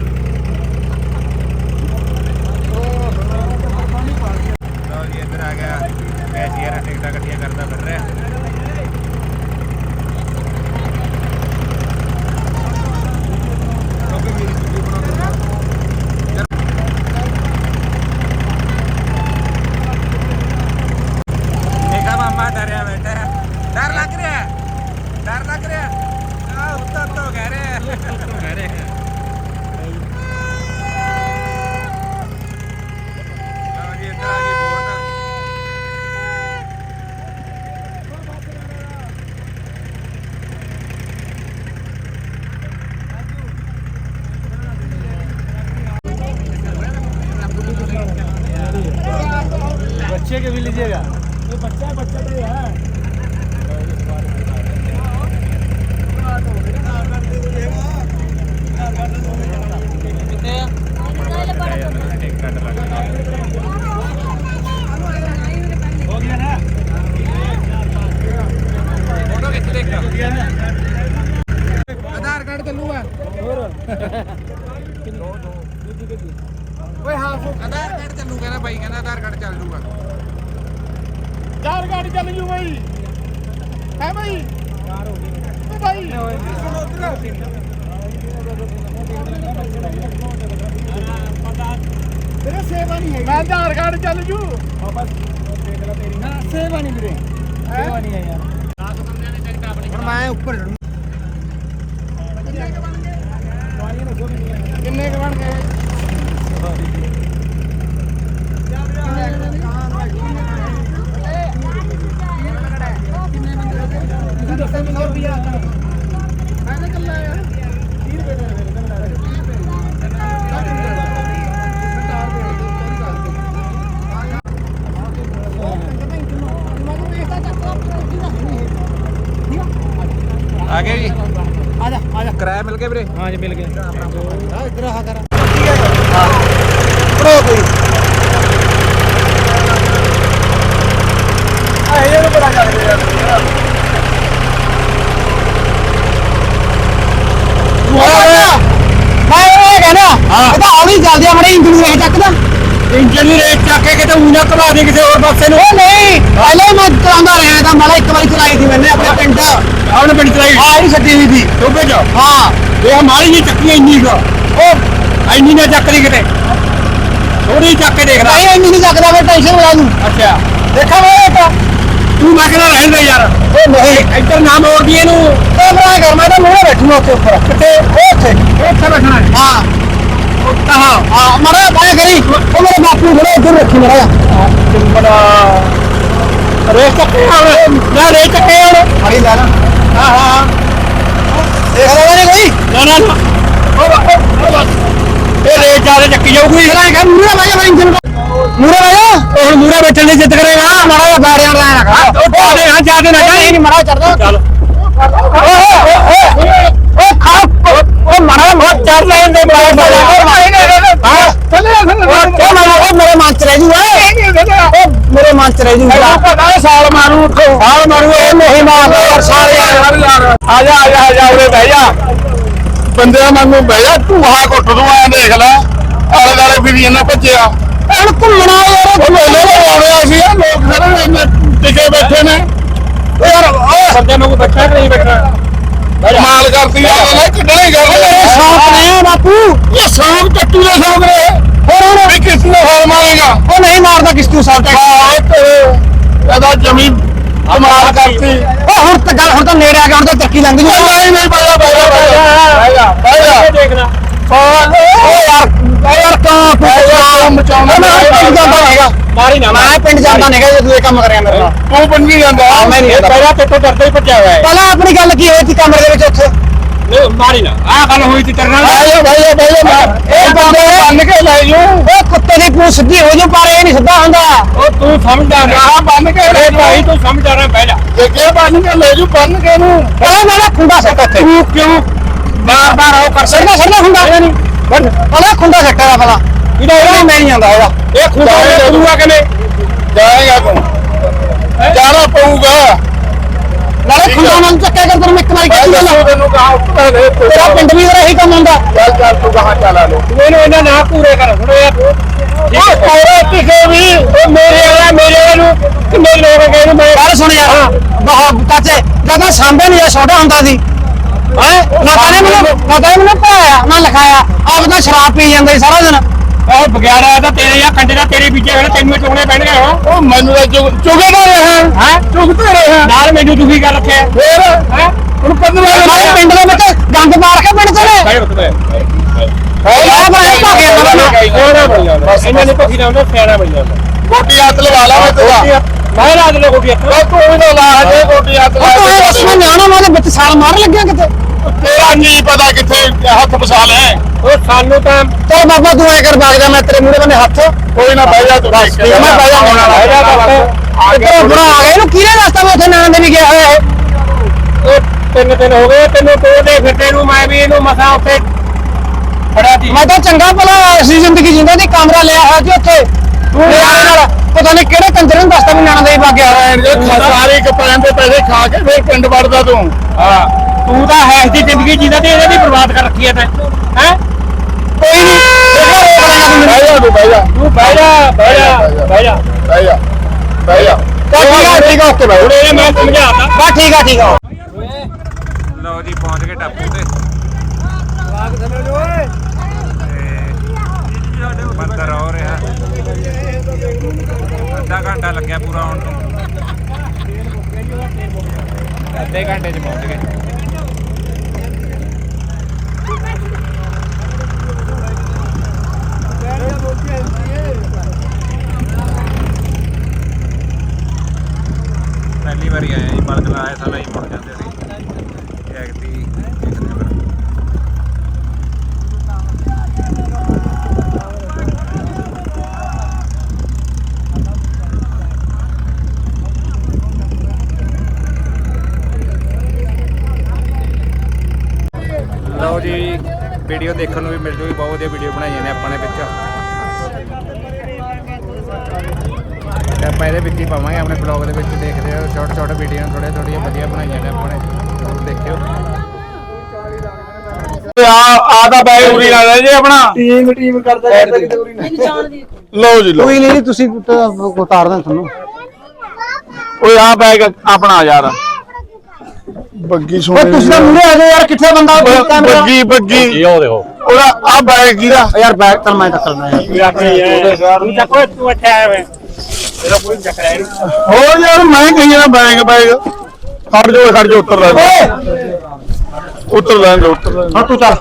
ਲਓ ਜੀ, ਇੱਧਰ ਆ ਗਿਆ। ਕੈਸ਼ੀਅਰ ਟਿਕਟਾਂ ਇਕੱਠੀਆਂ ਕਰਦਾ ਫਿਰ ਰਿਹਾ। ਚੱਲ ਜੂਗਾ। ਚਾਰ ਗਾੜੀ ਚੱਲ ਜੂ ਬਈ। ਹੈ ਬਈ? ਚਾਰ ਹੋ ਗਈ ਓ ਬਾਈ। ਤੇਰੇ ਸੇਵਾ ਨਹੀਂ ਹੈਗੀ। ਮੈਂ ਚਾਰ ਗਾੜੀ ਚੱਲ ਜੂ। ਬਸ ਸੇਵਾ ਨਹੀਂ ਵੀਰੇ। ਸੇਵਾ ਨਹੀਂ ਹੈ ਯਾਰ। ਰਾਤ ਬੰਦਿਆਂ ਨੇ ਟਿਕਟ ਆਪਣੀ ਹੁਣ ਮੈਂ ਉੱਪਰ ਕਿੰਨੇ ਕ ਬਣ ਗਏ? ਆ ਗਏ ਜੀ। ਆ ਜਾ ਆ ਜਾ। ਕਿਰਾਇਆ ਮਿਲ ਗਿਆ ਵੀਰੇ? ਹਾਂ ਜੀ ਮਿਲ ਗਿਆ। ਆ ਇਧਰ ਆ ਕਰ। ਹਾਂ। ਪੜੋ ਕੋਈ। ਇਹ ਕਹਿੰਦਾ ਇਹ ਤਾਂ ਹੌਲੀ ਚੱਲਦੀ ਆ ਮੜੇ ਇੰਜਨ ਵੇਖ ਚੱਕਦਾ। ਇੰਜਨ ਦੀ ਰੇਟ ਚੱਕ ਕੇ ਕਿਤੇ ਊਂ ਨਾ ਘਲਾ ਦੇ ਕਿਸੇ ਹੋਰ ਪਾਸੇ ਨੂੰ। ਉਹ ਨਹੀਂ ਪਹਿਲੇ ਹੀ ਮੈਂ ਚਲਾਉਂਦਾ ਰਿਹਾ ਤਾਂ ਮਾੜਾ ਇੱਕ ਵਾਰੀ ਚਲਾਈ ਸੀ ਮੈਨੇ ਆਪਣੇ ਪਿੰਡ। ਆਪਣੇ ਪਿੰਡ ਚਲਾਈ ਹਾਂ ਇਹ ਛੱਡੀ ਹੋਈ ਸੀ। ਟੋਬੇ ਚ? ਹਾਂ। ਇਹ ਮਾਰੀ ਜੀ ਚੱਕੀ ਇੰਨੀ ਕੁ। ਉਹ ਇੰਨੀ ਨਾ ਚੱਕ ਲਈ ਕਿਤੇ। ਥੋੜੀ ਚੱਕ ਕੇ ਦੇਖ ਲੈ। ਨਹੀਂ ਇੰਨੀ ਨਹੀਂ ਚੱਕਦਾ ਮੈਂ ਟੈਨਸ਼ਨ ਲਾ ਦੂੰ ਅੱਛਾ। ਦੇਖਾ ਮੈਂ ਇੱਕ ਤੂੰ। ਮੈਂ ਕਹਿੰਦਾ ਰਹਿੰਦਾ ਯਾਰ। ਉਹ ਨਹੀਂ। ਇੱਧਰ ਨਾ ਮੋੜਦੀ ਇਹਨੂੰ। ਉਹ ਬਣਾ ਕਰ ਮੈਂ ਤਾਂ ਮੂਹਰੇ ਬੈਠੂਗਾ ਉੱਥੇ ਉੱਪਰ। ਕਿਤੇ ਉਹ ਉੱਥੇ। ਇੱਥੇ ਬੈਠਣਾ ਹੈ। ਹਾਂ ਕਹਾ ਹਾਂ ਮੜਾ ਬਾਇਆ ਕਰੀ ਉਹ ਮੇਰੇ ਬਾਪੂ ਥੋੜਾ ਇੱਧਰ ਰੱਖੀ ਮੜਾ ਬੜਾ ਰੇਸ ਚੱਕੇ ਹੁਣ ਨਾ ਰੇਸ ਚੱਕੇ ਹੁਣ ਫੜੀ ਲੈ ਨਾ ਹਾਂ ਹਾਂ ਦੇਖ ਲੈ ਨਹੀਂ ਕੋਈ ਨਾ ਨਾ ਨਾ ਉਹ ਬਸ, ਉਹ ਬਸ। ਇਹ ਰੇਸ ਜ਼ਿਆਦਾ ਚੱਕੀ ਜਾਊਗੀ ਇਹ ਕਰ ਮੂਹਰੇ ਬਹਿ ਜਾ ਮੈਂ ਇੰਜਨ ਮੂਹਰੇ ਬਹਿ ਜਾ ਉਹ ਹੁਣ ਮੂਰੇ ਬੈਠਣ ਦੀ ਜਿੱਦ ਕਰੇਗਾ ਮੜਾ ਜਾ ਬੈਠ ਜਾਣਾ ਨਾ ਕਰ ਉਹ ਜਾਦੇ ਹਾਂ ਜਾਦੇ ਨਾ ਨਹੀਂ ਨਹੀਂ ਮੜਾ ਚੜਦਾ ਚੱਲ ਓ ਖਾ ਓ ਮੜਾ ਮੋਟ ਚੜ ਲੈਣ ਦੇ ਬਾਹਰ ਹਾਂ ਚੱਲੇ ਉਹ ਮੇਰਾ ਉਹ ਮੇਰੇ ਮਨ ਚ ਰਹਿ ਜੂ ਓ ਮੇਰੇ ਮਨ ਚ ਰਹਿ ਜੂ ਪਤਾ ਸਾਲ ਮਾਰੂ ਉੱਥੋਂ ਸਾਲ ਮਾਰੂ ਇਹ ਨਹੀਂ ਮਾਰਦਾ ਯਾਰ ਸਾਰੇ ਯਾਰ ਯਾਰ। ਆ ਜਾ ਆ ਜਾ ਆ ਜਾ ਉਰੇ ਬਹਿ ਜਾ। ਬੰਦਿਆਂ ਵਾਂਗੂ ਬਹਿ ਜਾ ਢੂਹਾ ਕੁੱਟ ਦੂੰ ਐ ਦੇਖ ਲੈ। ਆਲੇ ਦਾਲੇ ਫਿਰ ਇਹਨਾਂ ਭੱਜਿਆ। ਹੁਣ ਘੁੰਮਣਾ ਯਾਰ ਉਹ ਮੇਲੇ ਲਗਾਉਣੇ ਸੀ ਲੋਕ ਸਾਰੇ ਇੰਨੇ ਟਿਕੇ ਬੈਠੇ ਨੇ। ਯਾਰ ਓ ਸੱਜੇ ਨੂੰ ਬੈਠਾ ਕਿ ਨਹੀਂ ਬੈਠਾ? ਕਮਾਲ ਕਰਦੀ ਆ ਹੀ ਗੱਲ ਮੇਰੇ ਸ਼ੌਕ ਨੇ ਬਾਪੂ। ਇਹ ਸੌਂਗ ਟੱਟੂ ਦੇ ਸੌਂਗ ਨੇ। ਹੋਰ ਹੁਣ? ਵੀ ਕਿਸ ਨੂੰ ਹਾਲ ਮਾਰੇਗਾ? ਉਹ ਨਹੀਂ ਮਾਰਦਾ ਕਿਸ ਤੂੰ ਸਾਲ ਤੱਕ ਹਾਂ ਤੇਰੇ ਇਹਦਾ ਜਮੀ ਕਮਾਲ ਕਰਤੀ। ਉਹ ਹੁਣ ਤਾਂ ਗੱਲ ਹੁਣ ਤਾਂ ਨੇੜੇ ਆ ਗਿਆ ਹੁਣ ਤਾਂ ਚੱਕੀ ਲੰਘ ਜੂ ਨਹੀਂ ਨਹੀਂ ਬਾਇਆ ਬਾਇਆ ਬਾਇਆ ਬਾਇਆ ਦੇਖਣਾ ਓ ਯਾਰ ਓ ਯਾਰ ਕਾ ਬਾਇਆ ਮਚਾਉਣਾ ਮੈਂ ਪਿੰਡ ਜਾਂਦਾ ਨਹੀਂਗਾ ਮਾਰੀ ਨਾ ਮੈਂ ਪਿੰਡ ਜਾਂਦਾ ਨਹੀਂਗਾ ਜੇ ਤੂੰ ਇਹ ਕੰਮ ਕਰਿਆ ਮੇਰੇ ਨਾਲ। ਤੂੰ ਬੰਨੀ ਜਾਂਦਾ। ਮੈਂ ਨਹੀਂ ਜਾਂਦਾ। ਪਹਿਲਾਂ ਤੇਤੋਂ ਡਰਦਾ ਹੀ ਭੱਜਿਆ ਹੋਇਆ ਹੈ। ਪਹਿਲਾਂ ਆਪਣੀ ਗੱਲ ਕੀ ਹੋਈ ਸੀ ਕਮਰੇ ਦੇ ਵਿੱਚ ਉੱਥੇ? ਨਹੀਂ, ਮਾਰੀ ਨਾ। ਆਹ ਗੱਲ ਹੋਈ ਸੀ ਤੇਰੇ ਨਾਲ। ਬਾਇਆ ਬਾਇਆ ਬਾਇਆ ਇਹ ਬੰਦੇ ਬੰਨ ਕੇ ਲੈ ਜੂ ਉਹ ਕੁੱਤੇ ਦੀ ਪੂਛ ਸਿੱਧੀ ਹੋ ਜੂ ਪਰ ਇਹ ਨਹੀਂ ਸਿੱਧਾ ਹੁੰਦਾ। ਉਹ ਤੂੰ ਸਮਝਦਾਰ ਹੈ ਆ ਬੰਨ ਕੇ ਲੈ ਭਾਈ ਤੂੰ ਸਮਝਦਾਰ ਹੈ ਬਹਿ ਜਾ। ਜੱਗੇ ਬੰਨ ਕੇ ਲੈ ਜੂ ਬੰਨ ਕੇ ਨੂੰ ਉਹ ਮੇਰਾ ਖੁੰਡਾ ਸੱਟ ਉੱਥੇ ਤੂੰ ਕਿਉਂ ਬਾਰ ਬਾਰ ਉਹ ਕਰ ਸਰਦਾ ਸਰਦਾ ਖੁੰਡਾ। ਨਹੀਂ ਪਹਿਲਾਂ ਖੁੰਡਾ ਸੱਟਾ ਦਾ ਪਹਿਲਾਂ ਇਹਦਾ ਇਹ ਮੈਂ ਨਹੀਂ ਆਂਦਾ ਇਹਦਾ। ਇਹ ਨੇ ਤੂੰ। ਆ ਕਿਵੇਂ? ਜਾਏਗਾ ਤੂੰ। ਜਾਣਾ ਪਊਗਾ। ਨਾਲੇ ਖੁੰਡਾ ਨਾਲ ਚੱਕਿਆ ਕਰ ਤੈਨੂੰ ਇੱਕ ਵਾਰੀ ਮੈਂ ਕੱਢੀ ਗੱਲ। ਤੈਨੂੰ ਕਹਾ ਉੱਪਰ ਦੇ ਤੇਰਾ ਪਿੰਡ ਵੀ ਉਹਦਾ ਇਹੀ ਕੰਮ ਹੁੰਦਾ ਚੱਲ ਚੱਲ ਤੂੰ ਕਹਾ ਚਲਾ ਲੋ ਤੂੰ ਇਹਨੂੰ ਇਹਨਾਂ ਨਾ ਪੂਰੇ ਕਰ ਥੋੜਾ ਯਾਰ। ਉਹ ਕੋਰੇ ਕਿਸੇ ਵੀ ਉਹ ਮੇਰੇ ਵਾਲਾ ਮੇਰੇ ਵਾਲੇ ਨੂੰ ਕਿੰਨੇ ਲੋਕ ਗਏ ਨੂੰ ਮੈਂ ਗੱਲ ਸੁਣ ਯਾਰ। ਬਹੁਤ ਚਾਚੇ ਜਦੋਂ ਸਾਂਭੇ ਨਹੀਂ ਛੋਟਾ ਹੁੰਦਾ ਸੀ। ਹੈ? ਨਾ ਮੈਨੂੰ ਨਾ ਮੈਨੂੰ ਲਿਖਾਇਆ। ਆਪ ਤਾਂ ਸ਼ਰਾਬ ਪੀ ਜਾਂਦਾ ਸੀ ਸਾਰਾ ਦਿਨ। ਉਹ ਬਗਿਆੜਾ ਤਾਂ ਤੇਰੇ ਆ ਕੰਡੇ ਦਾ ਤੇਰੇ ਵਿੱਚੇ ਹੋਣੇ ਤੈਨੂੰ ਹੀ ਚੁਗਣੇ ਪੈਣਗੇ ਹੁਣ ਉਹ ਮੈਨੂੰ ਤਾਂ ਚੁਗ ਚੁਗੇ ਨਾ ਰਿਹਾ ਹੈ। ਚੁਗਦੇ ਰਿਹਾ ਨਾਲ ਮੈਨੂੰ ਦੁਖੀ ਕਰ ਰੱਖਿਆ ਫੇਰ? ਹੈ? ਹੁਣ ਪੰਦਰਾਂ ਸਾਰੇ ਪਿੰਡ ਦੇ ਵਿੱਚ ਗੰਦ ਮਾਰ ਕੇ ਪਿੰਡ ਚਲੇ। ਭਾਈ ਰੁਕ ਬੈ ਆ ਬੜਾ ਭਾਗੇ ਸਿਆਣਾ ਬਣ ਜਾਂਦਾ। ਇਹਨਾਂ ਨੇ ਭੁੱਖੀ ਨਾ ਸਿਆਣਾ ਬਣ ਜਾਂਦਾ। ਗੋਟੀ ਹੱਥ ਲਵਾ ਲਾ ਮੈਂ ਤੇਰਾ ਮੈਂ ਰਾਤ ਨੂੰ ਕੋਈ ਉਹ ਤੂੰ ਵੀ ਨਾ ਲਾ ਜੇ ਗੋਟੀ ਹੱਥ ਲਾ ਉਹ ਇਹ ਰਸਮ ਨਿਆਣਾ ਮੈਂ ਉਹਦੇ ਵਿੱਚ ਸਾਲ ਮਾਰ ਲੱਗਿਆ ਕਿਤੇ? ਤੇਰਾ ਨਹੀਂ ਪਤਾ ਕਿੱਥੇ ਹੱਥ ਫਸਾ ਲੈ। ਉਹ ਸਾਨੂੰ ਤਾਂ ਚਲ ਬਾਬਾ ਤੂੰ ਐ ਕਰ ਭਾਗ ਜਾ ਮੈਂ ਤੇਰੇ ਮੂਹਰੇ ਬੰਨੇ ਹੱਥ। ਕੋਈ ਨਾ ਬਹਿ ਜਾ ਤੂੰ। ਬਸ ਠੀਕ ਆ, ਮੈਂ ਬਹਿ ਜਾ ਹੁਣ ਬਹਿ ਜਾ ਬਸ। ਇੱਧਰੋਂ ਬੁਰਾ ਆ ਗਿਆ। ਇਹਨੂੰ ਕਿਹਨੇ ਰਸਤਾ ਮੈਂ ਉੱਥੇ ਨਾਨ ਦੇ ਵੀ ਗਿਆ ਹੋਇਆ ਇਹ? ਉਹ ਤਿੰਨ ਦਿਨ ਹੋ ਗਏ ਤੈਨੂੰ ਤੋੜਦੇ ਫਿਰਦੇ ਨੂੰ ਮੈਂ ਵੀ ਇਹਨੂੰ ਮਸਾਂ ਉੱਤੇ ਫੜਿਆ ਤੀ ਮੈਂ ਤਾਂ ਚੰਗਾ ਭਲਾ ਅਸਲੀ ਜ਼ਿੰਦਗੀ ਜਿੰਦਾ ਦੀ ਕਮਰਾ ਲਿਆ ਹੋਇਆ ਸੀ ਉੱਥੇ। ਤੂੰ ਨਾਲ ਪਤਾ ਨਹੀਂ ਕਿਹੜੇ ਕੰਜਰ ਨੂੰ ਦੱਸਦਾ ਵੀ ਨਾਨ ਦੇ ਹੀ ਭਾਗਿਆ ਹੋਇਆ। ਸਾਰੇ ਕਪੜਿਆਂ ਦੇ ਪੈਸੇ ਖਾ ਕੇ ਫੇਰ ਪਿੰਡ ਵੜਦਾ ਤੂੰ। ਹਾਂ। ਤੂੰ ਤਾਂ ਹੈ ਦੀ ਜ਼ਿੰਦਗੀ ਜੀਦਾ ਤੇ ਇਹਨੇ ਵੀ ਬਰਬਾਦ ਕਰ ਰੱਖੀ ਹੈ ਤੈਂ। ਹੈ? ਕੋਈ ਨਹੀਂ ਬਹਿ ਜਾ ਤੂੰ ਬਹਿ ਜਾ। ਤੂੰ ਬਹਿ ਜਾ ਬਹਿ ਜਾ ਬਹਿ ਜਾ। ਬਹਿ ਜਾ ਬਹਿ ਜਾ। ਠੀਕ ਆ। ਠੀਕ ਆ ਓਕੇ ਬਾਈ ਹੁਣ ਇਹ ਮੈਂ ਸਮਝਾਤਾ ਬਸ ਠੀਕ ਆ ਠੀਕ ਆ। ਲਓ ਜੀ ਪਹੁੰਚ ਗਏ ਟਾਪੂ ਤੇ। ਤੇ ਮੰਦਰ ਹੋ ਰਿਹਾ। ਅੱਧਾ ਘੰਟਾ ਲੱਗਿਆ ਪੂਰਾ ਆਉਣ ਨੂੰ। ਅੱਧੇ ਘੰਟੇ 'ਚ ਪਹੁੰਚ ਗਏ। ਪਹਿਲੀ ਵਾਰੀ ਆਇਆ ਜੀ, ਬਲਦ ਲਾਇਆ ਸਾਲਾ ਹੀ ਮੁੜ ਜਾਂਦੇ ਸੀ ਐਗਤੀ ਤੀਸਰੀ ਵਾਰ ਲਓ ਜੀ ਵੀਡੀਓ ਦੇਖਣ ਨੂੰ ਵੀ ਮਿਲ ਜੂਗੀ ਬਹੁਤ ਵਧੀਆ ਵੀਡੀਓ ਬਣਾਈਆਂ ਨੇ ਆਪਾਂ ਨੇ ਵਿੱਚ। ਤੇ ਆਪਾਂ ਇਹਦੇ ਵਿੱਚ ਹੀ ਪਾਵਾਂਗੇ ਆਪਣੇ ਬਲੌਗ ਦੇ ਵਿੱਚ ਦੇਖਦੇ ਹੋ ਛੋਟੇ ਛੋਟੇ ਵੀਡੀਓ ਥੋੜੇ ਥੋੜੀਆਂ ਵਧੀਆ ਬਣਾਈਆਂ ਨੇ ਆਪਾਂ ਨੇ। ਜ਼ਰੂਰ ਦੇਖਿਓ। ਆ ਆ ਤਾਂ ਬੈਗ ਉਰੀ ਲਾ ਲੈ ਜੀ ਆਪਣਾ। ਟੀਮ ਟੀਮ ਕਰਦਾ ਲਓ ਜੀ ਲਓ। ਕੋਈ ਨਹੀਂ ਤੁਸੀਂ ਉਤਾਰ ਦੇ ਤੁਹਾਨੂੰ। ਓਏ ਆ ਬੈਗ ਆਪਣਾ ਯਾਰ। ਬੱਗੀ ਓ ਸੋਹਣੀ ਤੁਸੀਂ ਤਾਂ ਮੂਹਰੇ ਆ ਜਾਓ ਯਾਰ ਕਿੱਥੇ ਬੰਦਾ? ਕੈਮਰਾ ਬੱਗੀ ਬੱਗੀ। ਉਹ ਦੇਖੋ ਉਹਦਾ ਆ ਬੈਗ ਕਿਹਦਾ? ਯਾਰ ਬੈਗ ਤਾਂ ਮੈਂ ਟੱਕਰਨਾ ਯਾਰ। ਤੂੰ ਚੱਕੋ ਤੂੰ ਇੱਥੇ ਆਇਆ ਵੇ। ਤੇਰਾ ਕੋਈ ਚੱਕਰ ਹੈ ਹੋਰ ਯਾਰ ਮੈਂ ਕਹੀ ਨਾ ਬੈਗ ਬੈਗ ਖੜ ਜਾ ਖੜ ਜਾ ਉੱਤਰ ਲੈ ਉੱਤਰ ਲੈ ਉੱਤਰ ਲੈ ਹਾਂ ਤੂੰ ਚੱਲ।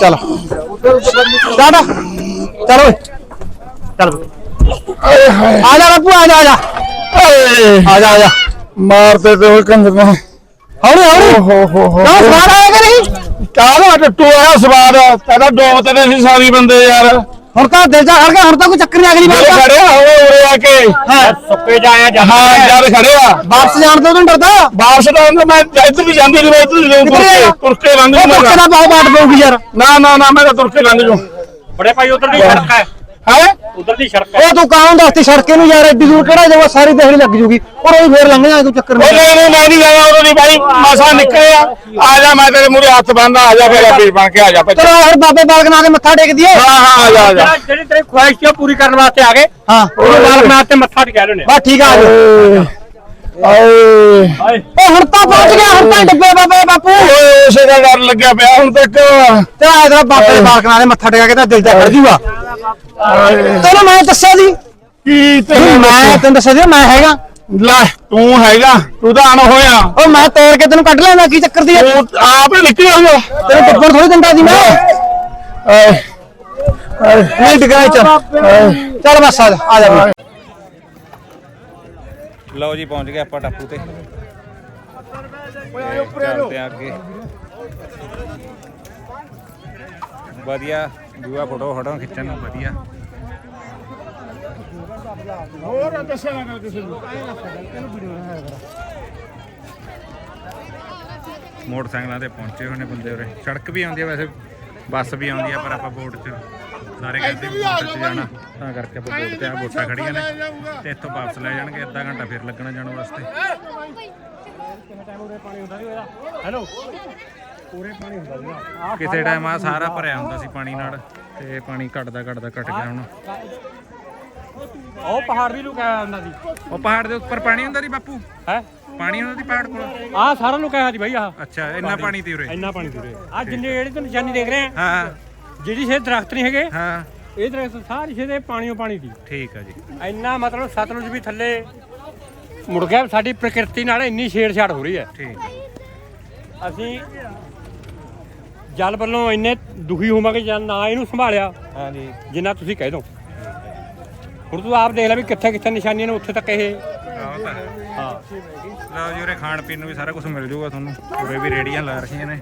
ਚੱਲ। ਚੱਲ ਚੱਲ ਓਏ। ਚੱਲ। ਆਏ ਹਾਏ। ਆ ਜਾ ਬਾਪੂ ਆ ਜਾ ਆ ਜਾ। ਓਏ। ਆ ਜਾ ਆ ਜਾ। ਮਾਰਦੇ ਤੇ ਉਹ ਕੰਦਰ ਨੇ। ਹੌਲੀ ਹੌਲੀ। ਓ ਹੋ ਹੋ ਹੋ ਨਾ ਸਵਾਦ ਆਇਆ ਕਿ ਨਹੀਂ? ਕਾਹਦਾ ਟੱਟੂ ਆਇਆ ਸਵਾਦ। ਤੇਰਾ ਦੋ ਤੇ ਸੀ ਸਾਰੀ ਬੰਦੇ ਯਾਰ। ਹੁਣ ਤਾਂ ਦਿਲ ਜਾ ਖੜ ਗਿਆ ਹੁਣ ਤਾਂ ਕੋਈ ਚੱਕਰ ਨਹੀਂ ਅਗਲੀ ਵਾਰ ਤਾਂ। ਖੜਿਆ ਹੋਵੇ ਉਰੇ ਆ ਕੇ। ਹਾਂ। ਸੁੱਕੇ ਜਾਇਆ ਜਾ। ਹਾਂ ਜਦ ਖੜਿਆ ਵਾਪਸ ਜਾਣ ਤੋਂ ਤੂੰ ਡਰਦਾ? ਵਾਪਸ ਤਾਂ ਮੈਂ ਇੱਧਰ ਵੀ ਜਾਂਦੀ ਨਹੀਂ ਇੱਧਰ ਵੀ ਜਾਂਦੀ ਤੁਰ ਕਿੱਥੇ ਕੇ ਆ? ਤੁਰ ਕੇ ਲੰਘ ਜੂਗਾ ਮੁੱਕੇ ਦਾ ਬਹੁਤ ਬਾਟ ਪਊਗੀ ਯਾਰ। ਨਾ ਨਾ ਨਾ ਮੈਂ ਤਾਂ ਤੁਰ ਕੇ ਲੰਘ ਜੂ ਬੜੇ ਭਾਈ ਉਧਰ ਦੀ ਸੜਕ ਹੈ। ਹੈ? ਉਧਰ ਦੀ ਸੜਕ ਹੈ। ਉਹ ਤੂੰ ਕਾਹਨੂੰ ਦੱਸਤੀ ਸੜਕੇ ਨੂੰ ਯਾਰ ਐਡੀ ਦੂਰ ਕਿਹੜਾ ਜਾਊਗਾ? ਸਾਰੀ ਦਿਹਾੜੀ ਲੱਗ ਜੂਗੀ। ਪਰ ਉਹ ਫੇਰ ਲੰਘ ਜਾਏ ਕੋਈ ਚੱਕਰ ਉਹ ਨਹੀਂ ਨਹੀਂ ਨਹੀਂ ਮੈਂ ਨਹੀਂ ਜਾਣਾ ਉਦੋਂ ਦੀ ਬਾਈ ਮਸਾ ਨਿਕਲਿਆ ਆ। ਜਾ ਮੈਂ ਤੇਰੇ ਮੂਰੇ ਹੱਥ ਬੰਨਦਾ ਆ ਜਾ ਫੇਰ ਵੀਰ ਬਣ ਕੇ ਆ ਜਾ। ਚਲੋ ਹੋਰ ਬਾਬੇ ਬਾਲਕ ਨਾਲ ਦੇ ਮੱਥਾ ਟੇਕ ਦਈਏ। ਹਾਂ ਹਾਂ ਆ ਜਾ ਆ ਜਾ। ਜਿਹੜਾ- ਤੇਰੀ ਖੁਆਇਸ਼ ਸੀ ਉਹ ਪੂਰੀ ਕਰਨ ਵਾਸਤੇ ਆ ਗਏ। ਹਾਂ। ਉਹ ਬਾਲਕ ਨਾਥ ਤੇ ਮੱਥਾ ਟਿਕਾ ਲੈਣੇ ਬਸ ਠੀਕ ਆ ਆ ਜਾਓ। ਓਏ ਓਏ ਹਾਏ ਉਹ ਹੁਣ ਤਾਂ ਪਹੁੰਚ ਗਿਆ ਹੁਣ ਤਾਂ ਡੱਬੇ ਬਾਬੇ ਬਾਪੂ। ਓਏ ਉਸੇ ਦਾ ਡਰ ਲੱਗਿਆ ਪਿਆ ਹੁਣ ਤੱਕ। ਤੇ ਆ ਇਧਰ ਬਾਬੇ ਬਾਲਕ ਨਾਲ ਦੇ ਮੱਥਾ ਟੇਕ ਕੇ ਤਾਂ ਦਿਲ ਜਾ ਖੜ ਜੂਗਾ। ਤੈਨੂੰ ਮੈਂ ਦੱਸਿਆ ਸੀ। ਕੀ ਤੈਨੂੰ ਤੈਨੂੰ ਮੈਂ ਤੈਨੂੰ ਦੱਸਿਆ ਸੀ ਮੈਂ ਹੈਗਾ। ਲੈ ਤੂੰ ਹੈਗਾ ਤੂੰ ਤਾਂ ਅਣ ਹੋਇਆ। ਮੈਂ ਤੇਰ ਕੇ ਤੈਨੂੰ ਕੱਢ ਲੈਣਾ ਕੀ ਚੱਕਰ ਦੀ ਹੈ ਤੂੰ ਆਪ ਹੀ ਨਿਕਲਿਆ ਹੋਇਆ। ਤੈਨੂੰ ਟੱਪਣ ਥੋੜੀ ਦਿੰਦਾ ਸੀ ਮੈਂ। ਆਏ, ਨਹੀਂ ਚੱਲ ਚੱਲ ਬਸ ਆ ਜਾ ਆ ਜਾ। ਵੀ। ਲਓ ਜੀ ਪਹੁੰਚ ਗਏ ਆਪਾਂ ਟਾਪੂ ਤੇ। ਚੱਲਦੇ ਆ ਅੱਗੇ। ਵਧੀਆ ਦੂਆ ਫੋਟੋ ਫੋਟੋ ਖਿੱਚਣ ਨੂੰ ਵਧੀਆ। ਹੋਰ ਦੱਸਿਆ ਨਾ ਕਰ ਕਿਸੇ ਨੂੰ। ਮੋਟਰਸਾਈਕਲਾਂ ਤੇ ਪਹੁੰਚੇ ਨੇ ਬੰਦੇ ਉਰੇ। ਸੜਕ ਵੀ ਆਉਂਦੀ ਆ ਵੈਸੇ ਬੱਸ ਵੀ ਆਉਂਦੀ ਆ ਪਰ ਆਪਾਂ ਬੋਟ 'ਚ। ਸਾਰੇ ਕਹਿੰਦੇ ਵੀ 'ਚ ਜਾਣਾ ਤਾਂ ਕਰਕੇ ਆਪਾਂ ਬੋਟ ਤੇ ਆ ਬੋਟਾਂ ਖੜੀਆਂ ਨੇ। ਤੇ ਇੱਥੋਂ ਵਾਪਸ ਲੈ ਜਾਣਗੇ ਅੱਧਾ ਘੰਟਾ ਫਿਰ ਲੱਗਣਾ ਜਾਣ ਵਾਸਤੇ। ਕਿਸੇ ਟਾਈਮ ਆ ਸਾਰਾ ਭਰਿਆ ਹੁੰਦਾ ਸੀ ਪਾਣੀ ਨਾਲ ਤੇ ਪਾਣੀ ਘਟਦਾ ਘਟਦਾ ਘਟ ਗਿਆ ਹੁਣ। ਉਹ ਪਹਾੜ ਵੀ ਲੁਕਾਇਆ ਹੁੰਦਾ ਸੀ। ਉਹ ਪਹਾੜ ਦੇ ਉੱਪਰ ਪਾਣੀ ਹੁੰਦਾ ਸੀ ਬਾਪੂ? ਹੈ? ਪਾਣੀ ਹੁੰਦਾ ਸੀ ਪਹਾੜ ਕੋਲ? ਆਹ ਸਾਰਾ ਲੁਕਾਇਆ ਸੀ ਬਾਈ ਆਹ। ਅੱਛਾ ਇੰਨਾ ਪਾਣੀ। ਤੀ ਉਰੇ। ਇੰਨਾ ਪਾਣੀ ਦੂਰੇ ਆ ਜਿੰਨੇ ਜਿਹੜੇ ਤੁਹਾਨੂੰ ਨਿਸ਼ਾਨੀ ਦੇਖ ਰਹੇ ਆ। ਹਾਂ। ਜਿਹੜੀ ਸੇ ਦਰਖਤ ਨਹੀਂ ਹੈਗੇ ਹਾਂ। ਇਹ ਦਰਖਤ ਸਾਰੀ ਸੇ ਪਾਣੀਓ ਪਾਣੀ ਦੀ। ਠੀਕ ਆ ਜੀ। ਇੰਨਾ ਮਤਲਬ ਸਤਲੁਜ ਵੀ ਥੱਲੇ ਮੁੜ ਗਿਆ ਸਾਡੀ ਪ੍ਰਕਿਰਤੀ ਨਾਲ ਇੰਨੀ ਛੇੜਛਾੜ ਹੋ ਰਹੀ ਹੈ। ਠੀਕ। ਅਸੀਂ ਜਲ ਵੱਲੋਂ ਇੰਨੇ ਦੁਖੀ ਹੋਵਾਂਗੇ ਜਾਂ ਨਾ ਇਹਨੂੰ ਸੰਭਾਲਿਆ ਹਾਂਜੀ ਜਿੰਨਾ ਤੁਸੀਂ ਕਹਿ ਦੋ। ਹੁਣ ਤੂੰ ਆਪ ਦੇਖ ਲੈ ਵੀ ਕਿੱਥੇ ਕਿੱਥੇ ਨਿਸ਼ਾਨੀਆਂ ਨੇ ਉੱਥੇ ਤੱਕ ਇਹ ਹੈ। ਹਾਂ। ਲਓ ਜੀ ਉਰੇ ਖਾਣ ਪੀਣ ਨੂੰ ਵੀ ਸਾਰਾ ਕੁਝ ਮਿਲ ਜਾਊਗਾ ਤੁਹਾਨੂੰ। ਉਰੇ ਵੀ ਰੇੜੀਆਂ ਲਾ ਰੱਖੀਆਂ ਨੇ।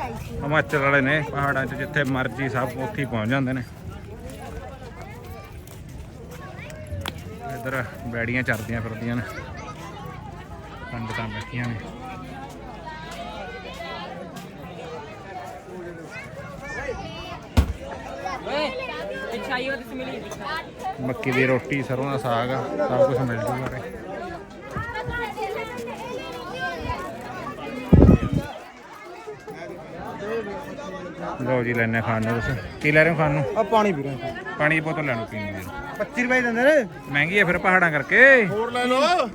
ਹਿਮਾਚਲ ਵਾਲੇ ਨੇ ਪਹਾੜਾਂ 'ਚ ਜਿੱਥੇ ਮਰਜ਼ੀ ਸਭ ਉੱਥੇ ਪਹੁੰਚ ਜਾਂਦੇ ਨੇ। ਇੱਧਰ ਬੈੜੀਆਂ ਚਰਦੀਆਂ ਫਿਰਦੀਆਂ ਨੇ। ਪੰਡਤਾਂ ਬੈਠੀਆਂ ਨੇ। ਮੱਕੀ ਦੀ ਰੋਟੀ ਸਰੋਂ ਦਾ ਸਾਗ, ਸਭ ਕੁਝ ਮਿਲ ਜੂਗਾ ਲਓ ਜੀ ਲੈਣੇ ਖਾਣ ਨੂੰ ਤੁਸੀਂ। ਕੀ ਲੈ ਰਹੇ ਹੋ ਖਾਣ ਨੂੰ? ਆ ਪਾਣੀ ਪੀ ਰਹੇ ਪਾਣੀ ਦੀ ਬੋਤਲ ਲੈ ਲਓ ਪੀਣ ਦੀ 25 ਰੁਪਏ ਦਿੰਦੇ ਨੇ? ਮਹਿੰਗੀ ਹੈ ਫਿਰ ਪਹਾੜਾਂ ਕਰਕੇ। ਹੋਰ ਲੈ ਲਓ।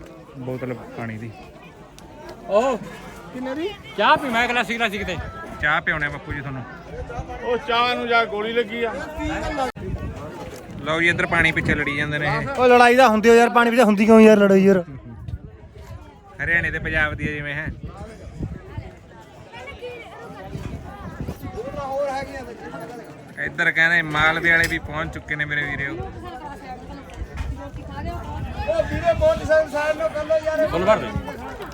ਬੋਤਲ ਪਾਣੀ ਦੀ। ਉਹ ਕਿੰਨੇ ਦੀ? ਚਾਹ ਪੀ ਮੈਂ ਗਲਾਸੀ ਗਲਾਸੀ ਕਿਤੇ। ਚਾਹ ਪਿਉਣੇ ਬਾਪੂ ਜੀ ਤੁਹਾਨੂੰ। ਉਹ ਚਾਹ ਨੂੰ ਜਾ ਗੋਲੀ ਲੱਗੀ ਆ। ਲਓ ਜੀ ਇੱਧਰ ਪਾਣੀ ਪਿੱਛੇ ਲੜੀ ਜਾਂਦੇ ਨੇ ਇਹ। ਉਹ ਲੜਾਈ ਦਾ ਹੁੰਦੀ ਹੋ ਯਾਰ ਪਾਣੀ ਵਿੱਚ ਹੁੰਦੀ ਕਿਉਂ ਯਾਰ ਲੜਾਈ ਯਾਰ? ਹਰਿਆਣੇ ਤੇ ਪੰਜਾਬ ਦੀ ਜਿਵੇਂ ਹੈ। ਇੱਧਰ ਕਹਿੰਦੇ ਮਾਲਵੇ ਵਾਲੇ ਵੀ ਪਹੁੰਚ ਚੁੱਕੇ ਨੇ ਮੇਰੇ ਵੀਰੋ। ਫੁੱਲ ਭਰ ਦੇ।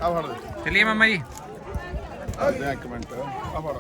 ਆ ਫੜ ਚਲਿਏ ਮਾਮਾ ਜੀ। ਦੇ ਇੱਕ ਮਿੰਟ ਆ ਫੜ।